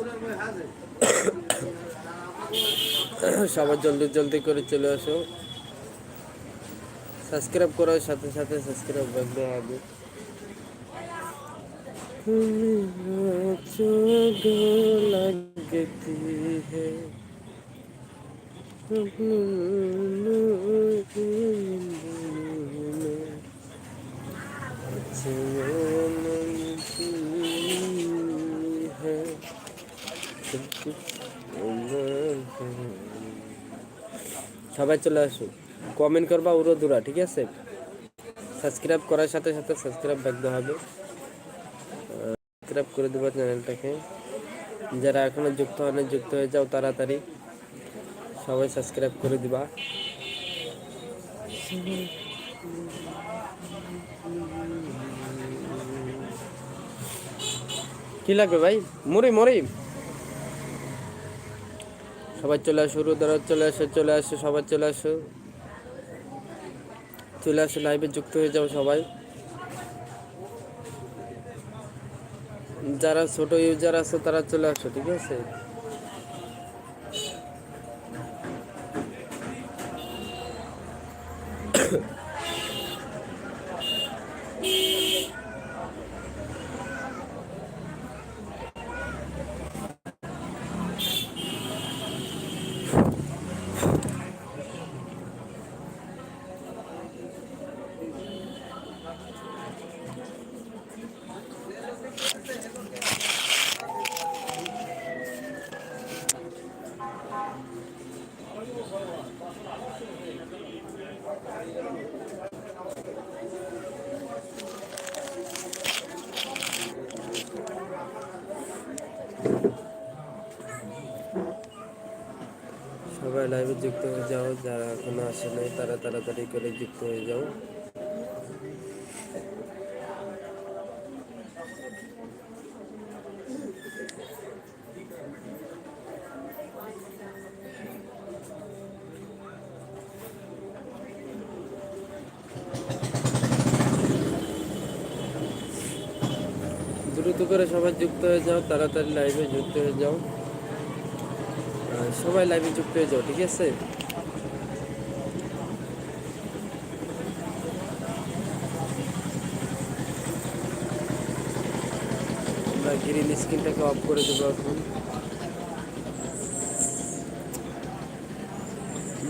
সবাই জলদি জলদি করে চলে আসো সাবস্ক্রাইব করার সাথে সাথে সাবস্ক্রাইব রাখতে হবে लगती है সবাই চলে আসুন কমেন্ট করবা, উড়ো দূরা, ঠিক আছে? সাবস্ক্রাইব করার সাথে সাথে সাবস্ক্রাইব রাখতে হবে। সাবস্ক্রাইব করে দেবো চ্যানেলটাকে যারা এখনও যুক্ত হয়নি যুক্ত হয়ে যাও তাড়াতাড়ি। সবাই সাবস্ক্রাইব করে দিবা। কি লাগবে ভাই? মুড়ি মুড়ি। সবাই চলে আসো, রোদার চলে আসো চলে আসো, সবাই চলে আসো। চলে আসো লাইভে যুক্ত হয়ে যাও সবাই। যারা ছোট ইউজার আছে, তারা চলে আসো, ঠিক আছে? সবাই লাইভে যুক্ত হয়ে যাও, যারা এখনও আসে নাই, তারা তাড়াতাড়ি করে যুক্ত হয়ে যাও। দ্রুত করে সবাই যুক্ত হয়ে যাও, তাড়াতাড়ি লাইভে যুক্ত হয়ে যাও। সবাই লাইভে যুক্ত হয়ে যাও, ঠিক আছে? আমরা গ্রিন স্ক্রিনটাকে অফ করে দেবো এখন।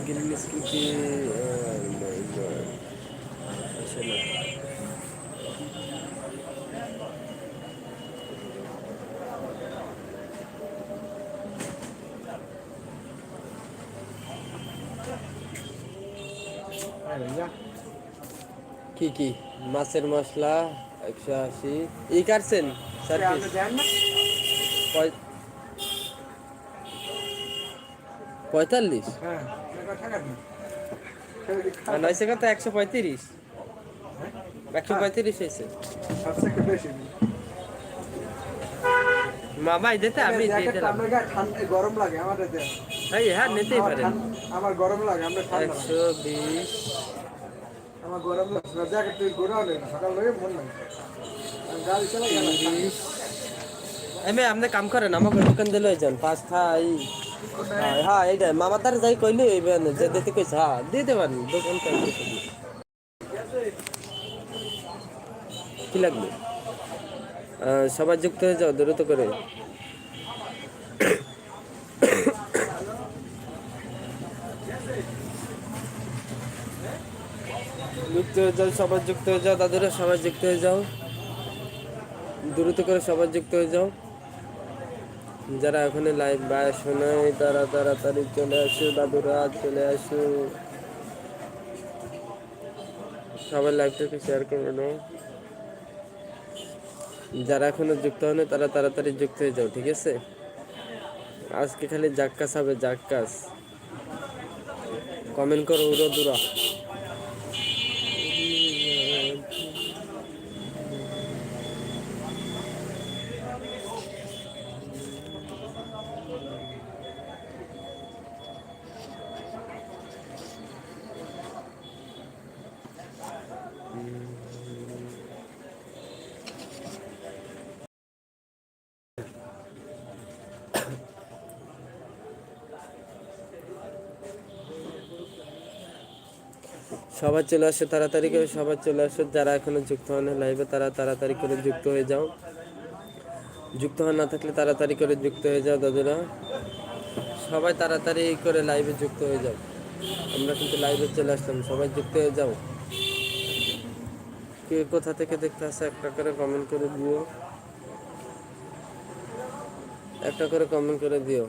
গ্রিন স্ক্রিন কি আসে না কি কি? মাছের মশলা একশো আশি। ই কাটছেন স্যার পঁয়তাল্লিশ? নয়শো কত একশো পঁয়ত্রিশ। একশো পঁয়ত্রিশ হয়েছে। মামা আমি গরম লাগে হ্যাঁ নিতেই পারেন। আমার গরম লাগে আমরা লাগে। একশো বিশ। আমার গরম লাগছে না জ্যাকেট তুই সকাল থেকে মন নাই। গাড়ি চালাই এমে আপনি কাম করেন আমাকে দোকান দিলে যান পাঁচ খাই। হ্যাঁ হ্যাঁ এইটা মামা তার যাই কইলে যে দিতে কইছে হ্যাঁ দিয়ে দেবেন দোকান। কি লাগবে? সবাই যুক্ত হয়ে যাও দ্রুত করে। যুক্ত হয়ে যাও, সবাই যুক্ত হয়ে যাও, দাদুরা সবাই যুক্ত হয়ে যাও। দ্রুত করে সবাই যুক্ত হয়ে যাও। যারা এখন লাইভ বা শোনায় তারা তাড়াতাড়ি চলে আসো, দাদুরা চলে আসো। সবাই লাইভটাকে শেয়ার করে দাও যারা এখনও যুক্ত হয়নি, তারা তাড়াতাড়ি যুক্ত হয়ে যাও, ঠিক আছে? আজকে খালি জাক্কাস হবে, জাক্কাস। কমেন্ট করো, উড়ো দুরা। সবাই চলে আসে, তাড়াতাড়ি করে সবাই চলে আসো। যারা এখনও যুক্ত হন লাইভে তারা তাড়াতাড়ি করে যুক্ত হয়ে যাও। যুক্ত হওয়া না থাকলে তাড়াতাড়ি করে যুক্ত হয়ে যাও দাদুরা। সবাই তাড়াতাড়ি করে লাইভে যুক্ত হয়ে যাও। আমরা কিন্তু লাইভে চলে আসলাম, সবাই যুক্ত হয়ে যাও। কে কোথা থেকে দেখতে আসে, একটা করে কমেন্ট করে দিও। একটা করে কমেন্ট করে দিও।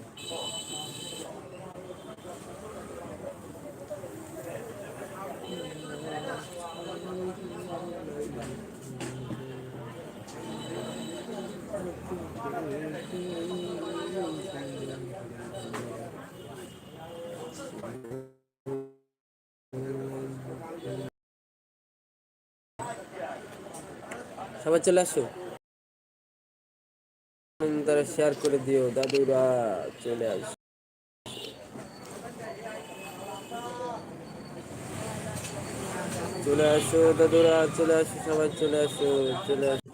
সবাই চলে আসো। তারা শেয়ার করে দিও, দাদুরা চলে আসো। চলে আসো, দাদুরা চলে আসো, সবাই চলে আসো চলে আসো।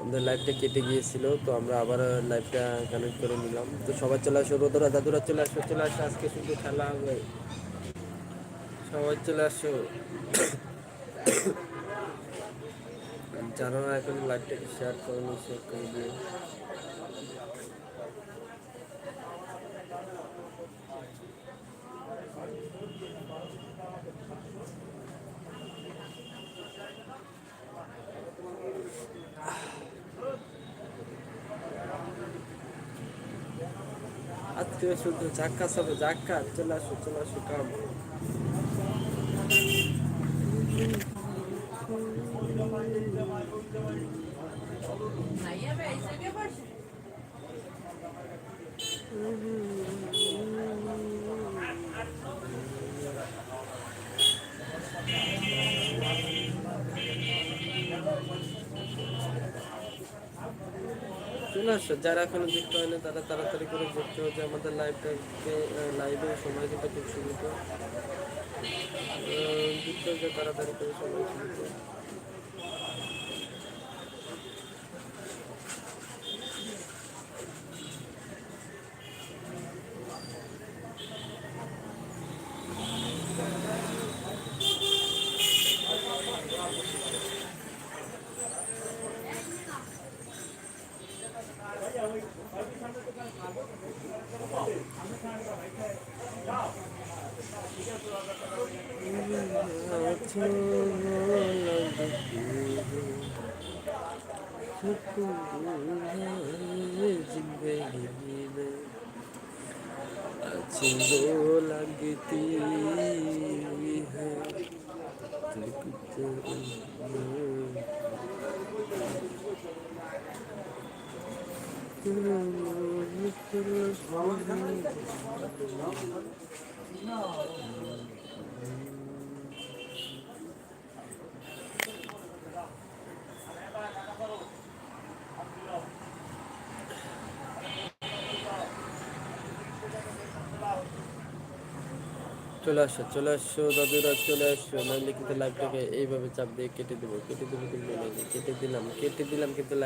আমাদের লাইভটা কেটে গিয়েছিল, তো আমরা আবার লাইভটা কানেক্ট করে নিলাম। তো সবাই চলে আসো, দাদুরা দাদুরা চলে আসো চলে আসো, আজকে শুধু খেলা হবে। সবাই চলে আসো। যারা এখন লাইভটাকে শেয়ার করেনি শেয়ার করে দিও আজকে শুধু জাক্কা সব জাক্কা, চলে আসো চলে আসো কাম আসো যারা এখনও যুক্ত হয়নি, তারা তাড়াতাড়ি করে যুক্ত হচ্ছে আমাদের লাইভটাকে লাইভে সময় কিন্তু খুব সুবিধা যুক্ত হচ্ছে তাড়াতাড়ি করে সময় সীমিত। अच्छी वो लगती है চলে আসো চলে আসো, দাদুরা চলে আসো। নাহলে কিন্তু লাইভটাকে এইভাবে চাপ দিয়ে কেটে দেবো কেটে দেবো কিন্তু কেটে দিলাম কেটে দিলাম কিন্তু live